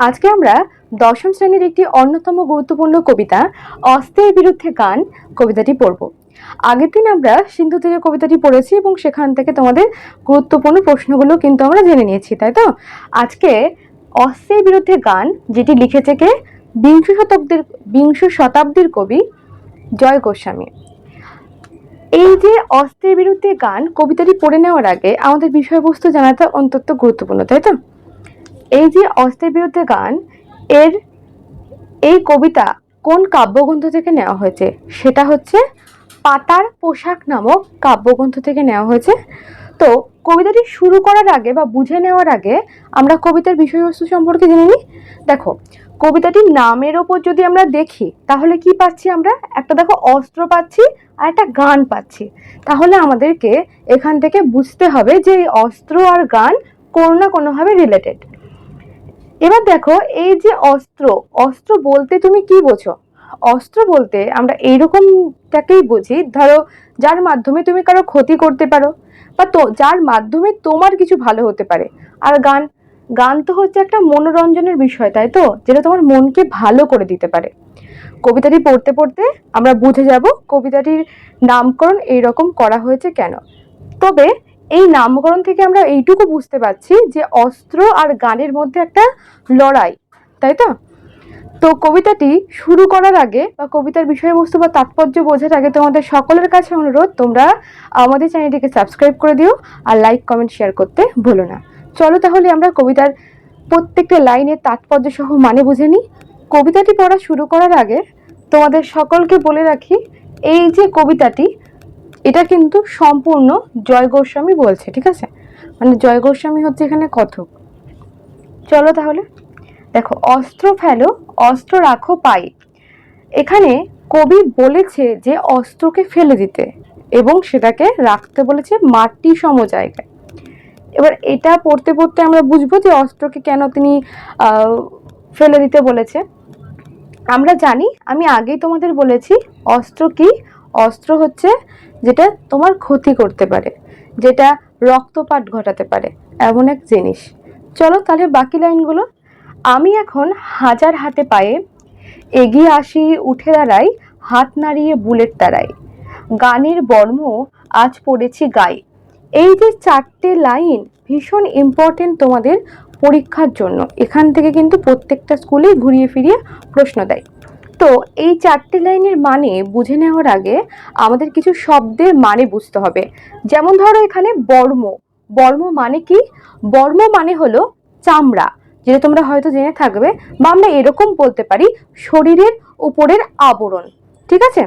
আজকে আমরা দশম শ্রেণির একটি অন্যতম গুরুত্বপূর্ণ কবিতা অস্ত্রের বিরুদ্ধে গান কবিতাটি পড়ব। আগের দিন আমরা সিন্ধু তীরে কবিতাটি পড়েছি এবং সেখান থেকে তোমাদের গুরুত্বপূর্ণ প্রশ্নগুলো কিন্তু আমরা জেনে নিয়েছি, তাই তো? আজকে অস্ত্রের বিরুদ্ধে গান যেটি লিখেছে কে? বিংশ শতাব্দীর বিংশ শতাব্দীর কবি জয় গোস্বামী। এই যে অস্ত্রের বিরুদ্ধে গান কবিতাটি পড়ে নেওয়ার আগে আমাদের বিষয়বস্তু জানাটা অন্তত গুরুত্বপূর্ণ, তাই তো? এই যে অস্ত্রের বিরুদ্ধে গান, এর এই কবিতা কোন কাব্যগ্রন্থ থেকে নেওয়া হয়েছে? সেটা হচ্ছে পাতার পোশাক নামক কাব্যগ্রন্থ থেকে নেওয়া হয়েছে। তো কবিতাটি শুরু করার আগে বা বুঝে নেওয়ার আগে আমরা কবিতার বিষয়বস্তু সম্পর্কে জেনে নিই। দেখো, কবিতাটির নামের ওপর যদি আমরা দেখি, তাহলে কি পাচ্ছি আমরা? একটা দেখো, অস্ত্র পাচ্ছি আর একটা গান পাচ্ছি। তাহলে আমাদেরকে এখান থেকে বুঝতে হবে যে এই অস্ত্র আর গান কোনো না কোনোভাবে রিলেটেড এবার দেখো, এই যে অস্ত্র অস্ত্র বলতে তুমি কি বোঝো? অস্ত্র বলতে আমরা এইরকমটাকেই বুঝি, ধরো যার মাধ্যমে তুমি কারও ক্ষতি করতে পারো, বা তো, যার মাধ্যমে তোমার কিছু ভালো হতে পারে। আর গান গান তো হচ্ছে একটা মনোরঞ্জনের বিষয়, তাই তো? যেটা তোমার মনকে ভালো করে দিতে পারে। কবিতাটি পড়তে পড়তে আমরা বুঝে যাব কবিতাটির নামকরণ এইরকম করা হয়েছে কেন। তবে এই নামকরণ থেকে আমরা এইটুকু বুঝতে পারছি যে অস্ত্র আর গানের মধ্যে একটা লড়াই, তাই তো? তো কবিতাটি শুরু করার আগে বা কবিতার বিষয়বস্তু বা তাৎপর্য বোঝার আগে তোমাদের সকলের কাছে অনুরোধ, তোমরা আমাদের চ্যানেলটিকে সাবস্ক্রাইব করে দিও আর লাইক, কমেন্ট, শেয়ার করতে ভুলো না। চলো তাহলে আমরা কবিতার প্রত্যেকটা লাইনের তাৎপর্য সহ মানে বুঝে নিই। কবিতাটি পড়া শুরু করার আগে তোমাদের সকলকে বলে রাখি, এই যে কবিতাটি এটা কিন্তু সম্পূর্ণ জয় গোস্বামী বলছে, ঠিক আছে? মানে জয় গোস্বামী হচ্ছে এখানে কথক। চলো তাহলে, দেখো, অস্ত্র ফেলো, অস্ত্র রাখো পায়ে। এখানে কবি বলেছে যে অস্ত্রকে ফেলে দিতে এবং সেটাকে রাখতে বলেছে মাটি সম জায়গায়। এবার এটা পড়তে পড়তে আমরা বুঝব যে অস্ত্রকে কেন তিনি ফেলে দিতে বলেছে। আমরা জানি, আমি আগেই তোমাদের বলেছি, অস্ত্র কি? অস্ত্র হচ্ছে যেটা তোমার ক্ষতি করতে পারে, যেটা রক্তপাত ঘটাতে পারে, এমন এক জিনিস। চলো তাহলে বাকি লাইনগুলো। আমি এখন হাজার হাতে পায়ে এগিয়ে আসি উঠে দাঁড়াই, হাত নাড়িয়ে বুলেট তাড়াই। গানের বর্ম আজ পড়েছি গায়ে। এই যে চারটে লাইন ভীষণ ইম্পর্টেন্ট তোমাদের পরীক্ষার জন্য। এখান থেকে কিন্তু প্রত্যেকটা স্কুলেই ঘুরিয়ে ফিরিয়ে প্রশ্ন দেয়। তো এই চারটে লাইনের মানে বুঝে নেওয়ার আগে আমাদের কিছু শব্দের মানে বুঝতে হবে। যেমন ধরো এখানে বর্ম। বর্ম মানে কি? বর্ম মানে হলো চামড়া, যেটা তোমরা হয়তো জেনে থাকবে বা আমরা এরকম বলতে পারি শরীরের উপরের আবরণ। ঠিক আছে?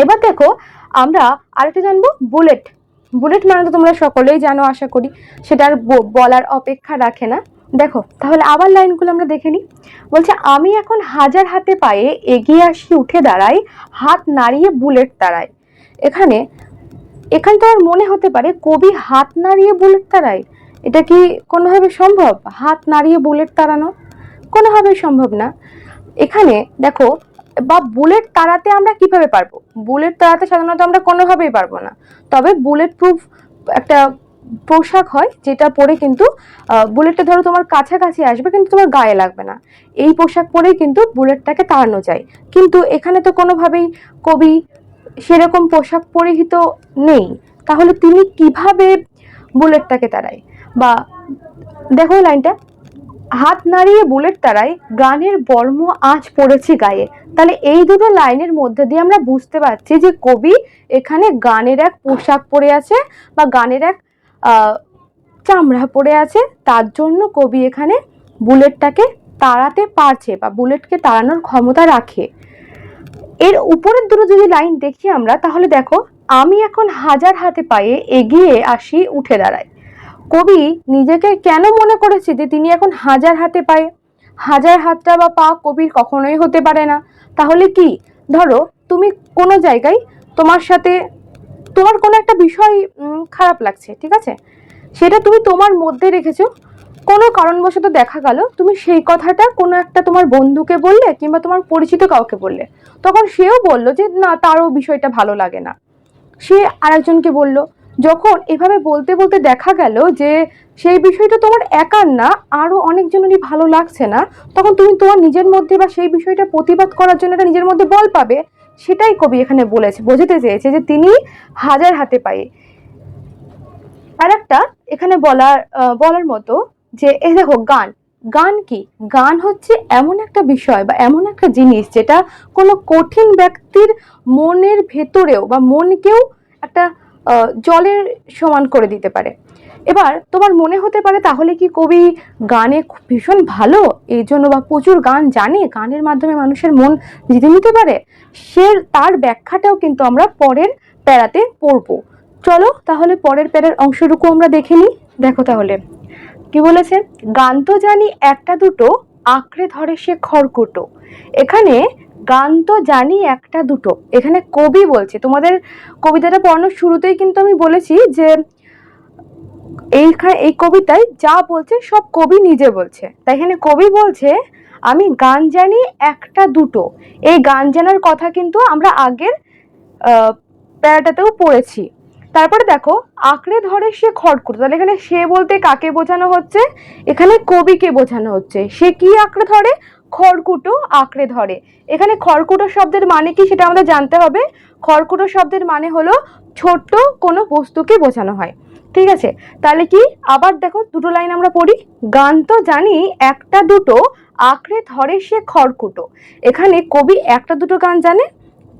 এবার দেখো, আমরা আরেকটা জানব বুলেট। বুলেট মানে তো তোমরা সকলেই জানো, আশা করি। সেটা আর ব- বলার অপেক্ষা রাখে না। দেখো, তাহলে আবার লাইনগুলো আমরা দেখে নিই। বলছে, আমি এখন হাজার হাতে পায়ে এগিয়ে আসি, উঠে দাঁড়াই, হাত নাড়িয়ে বুলেট তাড়াই। এখানে এখানে তোমার মনে হতে পারে কবি হাত নাড়িয়ে বুলেট তাড়ায়। এটা কি কোনোভাবে সম্ভব? হাত নাড়িয়ে বুলেট তাড়ানো? কোনোভাবে সম্ভব না। এখানে, দেখো, বা বুলেট তাড়াতে আমরা কীভাবে পারব? বুলেট তাড়াতে সাধারণত আমরা কোনোভাবেই পারব না। তবে বুলেট প্রুফ একটা পোশাক হয়, যেটা পরে কিন্তু বুলেটটা ধরো তোমার কাছাকাছি আসবে, কিন্তু তোমার গায়ে লাগবে না। এই পোশাক পরেই কিন্তু বুলেটটাকে তাড়ানো যায়। কিন্তু এখানে তো কোনোভাবেই কবি সেরকম পোশাক পরিহিত নেই। তাহলে তিনি কীভাবে বুলেটটাকে তাড়ায়? বা, দেখো লাইনটা, হাত নাড়িয়ে বুলেট তাড়াই গানের বর্ম আজ পড়েছি গায়ে। তাহলে এই দুটো লাইনের মধ্যে দিয়ে আমরা বুঝতে পারছি যে কবি এখানে গানের এক পোশাক পরে আছে বা গানের এক চামড়া পড়ে আছে, তার জন্য কবি এখানে বুলেটটাকে তাড়াতে পারছে বা বুলেটকে তাড়ানোর ক্ষমতা রাখে। এর উপরের দুটো যদি লাইন দেখি আমরা, তাহলে দেখো, আমি এখন হাজার হাতে পায়ে এগিয়ে আসি উঠে দাঁড়াই কবি নিজেকে কেন মনে করেছে যে তিনি এখন হাজার হাতে পায়ে? হাজার হাতটা বা পা কবির কখনোই হতে পারে না। তাহলে কি? ধরো, তুমি কোনো জায়গায় তোমার সাথে তোমার কোনো একটা বিষয় খারাপ লাগছে, ঠিক আছে? সেটা তুমি তোমার মধ্যে রেখেছো, কোনো কারণবশত দেখা গেল, তুমি সেই কথাটা কোনো একটা তোমার বন্ধুকে বললে কিংবা তোমার পরিচিত কাউকে বললে, তখন সেও বলল যে, না, তারও বিষয়টা ভালো লাগে না। সে আরেকজনকে বলল, যখন এভাবে বলতে বলতে দেখা গেল যে, সেই বিষয়টা তোমার একার না, আরও অনেকজনেরই ভালো লাগছে না, তখন তুমি তোমার নিজের মধ্যে বা সেই বিষয়টা প্রতিবাদ করার জন্য একটা নিজের মধ্যে বল পাবে। সেটাই কবি এখানে বলেছে, বোঝাতে চেয়েছে যে তিনি হাজার হাতে পায়ে। আর একটা এখানে বলার বলার মতো যে, এ দেখো গান। গান কি? গান হচ্ছে এমন একটা বিষয় বা এমন একটা জিনিস যেটা কোনো কঠিন ব্যক্তির মনের ভেতরেও বা মনকেও একটা জলের সমান করে দিতে পারে। এবার তোমার মনে হতে পারে তাহলে কি কবি গানে ভীষণ ভালো? এই জন্য বা প্রচুর গান জানে? গানের মাধ্যমে মানুষের মন জিতে নিতে পারে? সে তার ব্যাখ্যাটাও কিন্তু আমরা পরের প্যারাতে পড়ব। চলো তাহলে পরের প্যারার অংশটুকু আমরা দেখে নিই। দেখো তাহলে। কি বলেছে? গান তো জানি একটা দুটো, আঁকড়ে ধরে সে খড়কুটো। এখানে গান তো জানি একটা দুটো। এখানে কবি বলছে। তোমাদের কবিতাটা পড়ানোর শুরুতেই কিন্তু আমি বলেছি যে এইখানে এই কবিতায় যা বলছে সব কবি নিজে বলছে। তাই এখানে কবি বলছে, আমি গান জানি একটা দুটো। এই গান জানার কথা কিন্তু আমরা আগের প্যারাটাতেও পড়েছি। তারপরে দেখো, আঁকড়ে ধরে সে খড়কুটো তাহলে এখানে সে বলতে কাকে বোঝানো হচ্ছে? এখানে কবিকে বোঝানো হচ্ছে। সে কি আঁকড়ে ধরে? খড়কুটো আঁকড়ে ধরে। এখানে খড়কুটো শব্দের মানে কি সেটা আমাদের জানতে হবে। খড়কুটো শব্দের মানে হলো ছোট্ট কোনো বস্তুকে বোঝানো হয়। ঠিক আছে? তাহলে কি? আবার দেখো দুটো লাইন আমরা পড়ি। গান তো জানি একটা দুটো, আঁকড়ে ধরে সে খড়কুটো। এখানে কবি একটা দুটো গান জানে,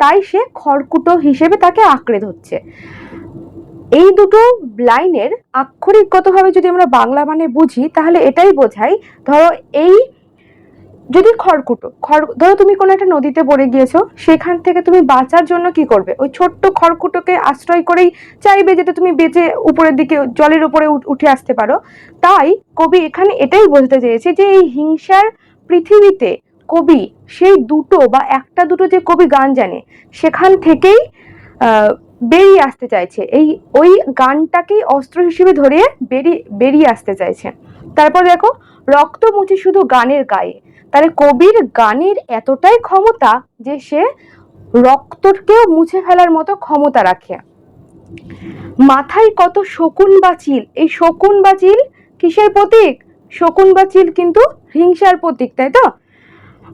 তাই সে খড়কুটো হিসেবে তাকে আঁকড়ে ধরছে। এই দুটো লাইনের আক্ষরিকগতভাবে যদি আমরা বাংলা মানে বুঝি, তাহলে এটাই বোঝাই ধরো এই যদি খড়কুটো, খড়, ধরো তুমি কোনো একটা নদীতে পড়ে গিয়েছো, সেখান থেকে তুমি বাঁচার জন্য কি করবে? ওই ছোট্ট খড়কুটোকে আশ্রয় করেই চাইবে যাতে তুমি বেঁচে উপরের দিকে, জলের উপরে উঠ- আসতে পারো। তাই কবি এখানে এটাই বলতে চেয়েছে যে এই হিংসার পৃথিবীতে কবি সেই দুটো বা একটা দুটো যে কবি গান জানে, সেখান থেকেই বেরিয়ে আসতে চাইছে। এই, ওই গানটাকেই অস্ত্র হিসেবে ধরে বেরিয়ে বেরিয়ে আসতে চাইছে। তারপর দেখো, রক্ত মুছে শুধু গানের গায়ে তাহলে কবির গানের এতটাই ক্ষমতা যে সে রক্তকেও মুছে ফেলার মতো ক্ষমতা রাখে। মাথায় কত শকুন বা চিল? এই শকুন বা চিল কিসের প্রতীক? শকুন বা চিল কিন্তু হিংসার প্রতীক, তাই তো?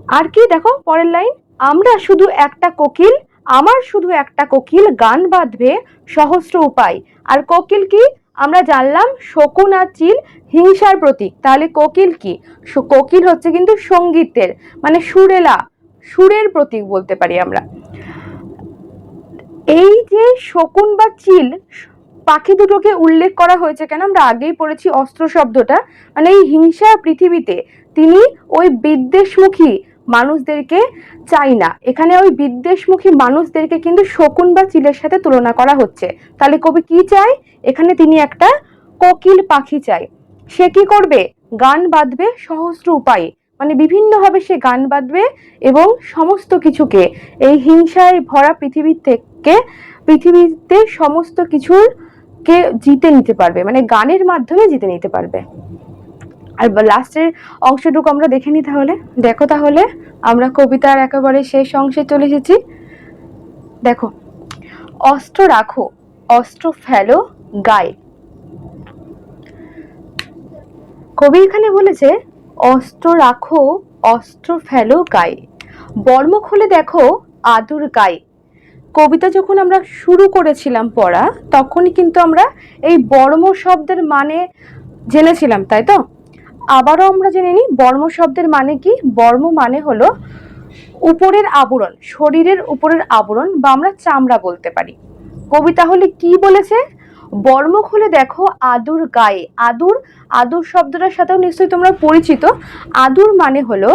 আর কি, দেখো, পরের লাইন। আমরা শুধু একটা কোকিল, আমার শুধু একটা কোকিল, গান বাঁধবে সহস্র উপায়। আর কোকিল কি? আমরা জানলাম শকুন আর চিল হিংসার প্রতীক। তাহলে কোকিল কি? কোকিল হচ্ছে কিন্তু সঙ্গীতের মানে সুরেলা, সুরের প্রতীক বলতে পারি আমরা। এই যে শকুন বা চিল, পাখি দুটোকে উল্লেখ করা হয়েছে কেন? আমরা আগেই পড়েছি অস্ত্র শব্দটা। মানে এই হিংসা পৃথিবীতে, তিনি ওই বিদ্বেষমুখী মানুষদেরকে চাই না। এখানে ওই বিদ্বেষমুখী মানুষদেরকে কিন্তু শকুন বা চিলের সাথে তুলনা করা হচ্ছে। তাহলে কবি কি চায়? এখানে তিনি একটা কোকিল পাখি চায়। সে কি করবে? গান বাঁধবে সহস্র উপায়ে। মানে বিভিন্নভাবে সে গান বাঁধবে এবং সমস্ত কিছুকে, এই হিংসায় ভরা পৃথিবী থেকে, পৃথিবীতে সমস্ত কিছুর কে জিতে নিতে পারবে। মানে গানের মাধ্যমে জিতে নিতে পারবে। আর লাস্টের অংশটুকু আমরা দেখে নিই তাহলে। দেখো তাহলে, আমরা কবিতার একেবারে শেষ অংশে চলে এসেছি। দেখো, অস্ত্র রাখো, অস্ত্র ফেলো গায়ে। কবি এখানে বলেছে, অস্ত্র রাখো, অস্ত্র ফেলো গায়ে। বর্ম খুলে দেখো, আদুর গায়ে। কবিতা যখন আমরা শুরু করেছিলাম পড়া তখনই কিন্তু আমরা এই বর্ম শব্দের মানে জেনেছিলাম, তাই তো? আবারও আমরা জেনে নিই, বর্ম শব্দের মানে কি? বর্ম মানে হলো উপরের আবরণ, শরীরের উপরের আবরণ বা আমরা চামড়া বলতে পারি। কবি তাহলে কি বলেছে? বর্ম খুলে দেখো আদুর গায়ে। আদুর আদুর শব্দটার সাথেও নিশ্চয়ই তোমরা পরিচিত। আদুর মানে হলো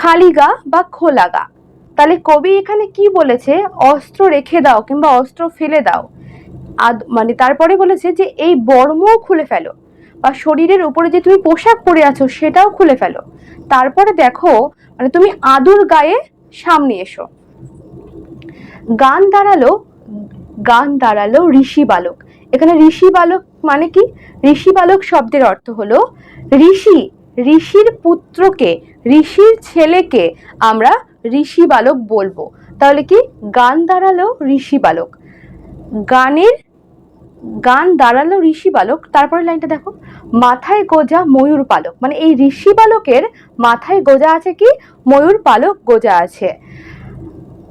খালি গা বা খোলা গা। তাহলে কবি এখানে কি বলেছে? অস্ত্র রেখে দাও কিংবা অস্ত্র ফেলে দাও। আদ মানে তারপরে বলেছে যে এই বর্মও খুলে ফেলো। বা শরীরের উপরে যে তুমি পোশাক পরে আছো সেটাও খুলে ফেলো। তারপরে দেখো মানে তুমি আদুর গায়ে সামনে এসো। গান দাঁড়াল গান দাঁড়াল ঋষি বালক। এখানে ঋষি বালক মানে কি? ঋষি বালক শব্দের অর্থ হলো, ঋষি, ঋষির পুত্রকে, ঋষির ছেলেকে আমরা ঋষি বালক বলব। তাহলে কি? গান দাঁড়াল ঋষি বালক। গানের গান দাঁড়াল ঋষি বালক তারপরে লাইনটা দেখো, মাথায় গোজা ময়ূর পালক। মানে এই ঋষি বালকের মাথায় গোজা আছে কি? ময়ূর পালক গোজা আছে।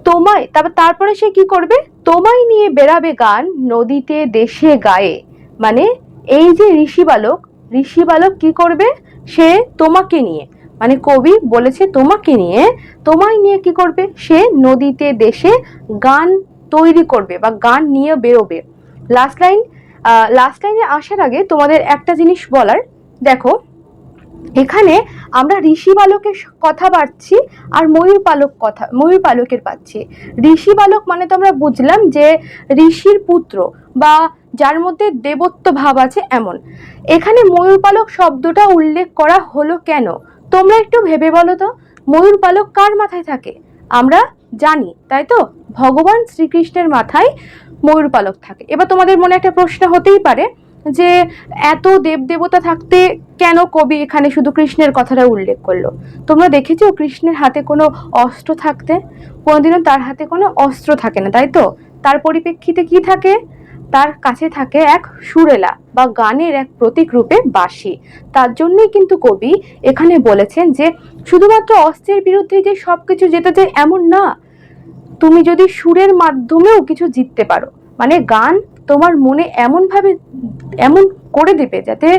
তোমায়, তারপর, তারপরে সে কি করবে? তোমায় নিয়ে বেড়াবে গান নদীতে, দেশে, গায়ে। মানে এই যে ঋষি বালক ঋষি বালক কি করবে? সে তোমাকে নিয়ে মানে কবি বলেছে তোমাকে নিয়ে, তোমায় নিয়ে কি করবে? সে নদীতে, দেশে গান তৈরি করবে বা গান নিয়ে বেরোবে। লাস্ট লাইন লাস্ট লাইনে আসার আগে তোমাদের একটা জিনিস বলার। দেখো, এখানে আমরা ঋষি বালকের কথা পাচ্ছি আর ময়ূর পালক কথা, ময়ূর পালকের পাচ্ছি। ঋষি বালক মানে তো আমরা বুঝলাম যে ঋষির পুত্র বা যার মধ্যে দেবত্ব ভাব আছে এমন। এখানে ময়ূর পালক শব্দটা উল্লেখ করা হলো কেন? তোমরা একটু ভেবে বলো তো, ময়ূর পালক কার মাথায় থাকে? আমরা জানি, তাই তো? ভগবান শ্রীকৃষ্ণের মাথায় ময়ূর পালক থাকে। এবার তোমাদের মনে একটা প্রশ্ন হতেই পারে যে এত দেবদেবতা থাকতে কেন কবি এখানে শুধু কৃষ্ণের কথাটা উল্লেখ করল? তোমরা দেখেছ কৃষ্ণের হাতে কোনো অস্ত্র থাকতে? কোনোদিনও তার হাতে কোনো অস্ত্র থাকে না, তাই তো? তার পরিপ্রেক্ষিতে কি থাকে? তার কাছে থাকে এক সুরেলা বা গানের এক প্রতীক রূপে বাঁশি। তার জন্যই কিন্তু কবি এখানে বলেছেন যে শুধুমাত্র অস্ত্রের বিরুদ্ধে যে সবকিছু যেতে যায় এমন না তুমি যদি সুরের মাধ্যমেও কিছু জিততে পারো মানে গান তোমার মনে এমনভাবে, এমন করে দেবে যাতে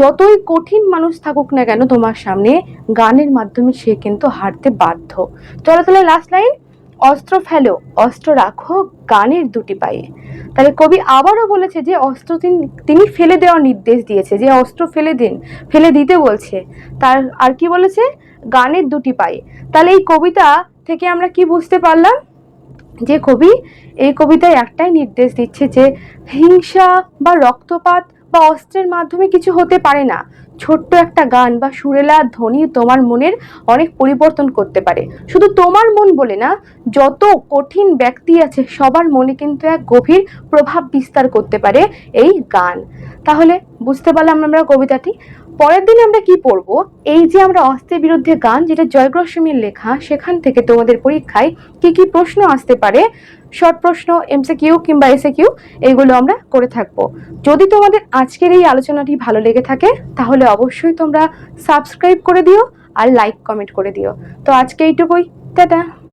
যতই কঠিন মানুষ থাকুক না কেন তোমার সামনে গানের মাধ্যমে সে কিন্তু হারতে বাধ্য। চলো তাহলে লাস্ট লাইন অস্ত্র ফেলো, অস্ত্র রাখো গানের দুটি পায়ে। তাহলে কবি আবারও বলেছে যে অস্ত্র তিনি তিনি ফেলে দেওয়ার নির্দেশ দিয়েছে, যে অস্ত্র ফেলে দিন, ফেলে দিতে বলছে। তার আর কি বলেছে? গানের দুটি পায়ে। তাহলে এই কবিতা থেকে আমরা কি বুঝতে পারলাম? যে কবি এই কবিতায় একটাই নির্দেশ দিচ্ছে যে হিংসা বা রক্তপাত বা অস্ত্রের মাধ্যমে কিছু হতে পারে না। ছোট্ট একটা গান বা সুরেলা ধ্বনি তোমার মনের অনেক পরিবর্তন করতে পারে। শুধু তোমার মন বলে না, যত কঠিন ব্যক্তি আছে, সবার মনে কিন্তু এক গভীর প্রভাব বিস্তার করতে পারে এই গান। তাহলে বুঝতে পারলাম আমরা কবিতাটি? পরের দিন আমরা কি পড়ব? এই যে আমরা অস্ত্রের বিরুদ্ধে গান, যেটা জয়গ্রসমীর লেখা, সেখান থেকে তোমাদের পরীক্ষায় কি কি প্রশ্ন আসতে পারে? শর্ট প্রশ্ন এমসিকিউ কিংবা এসএকিউ এইগুলো আমরা করে থাকব। যদি তোমাদের আজকের এই আলোচনাটি ভালো লেগে থাকে, তাহলে অবশ্যই তোমরা সাবস্ক্রাইব করে দিও আর লাইক কমেন্ট করে দিও। তো আজকে এইটুকুই। টাটা!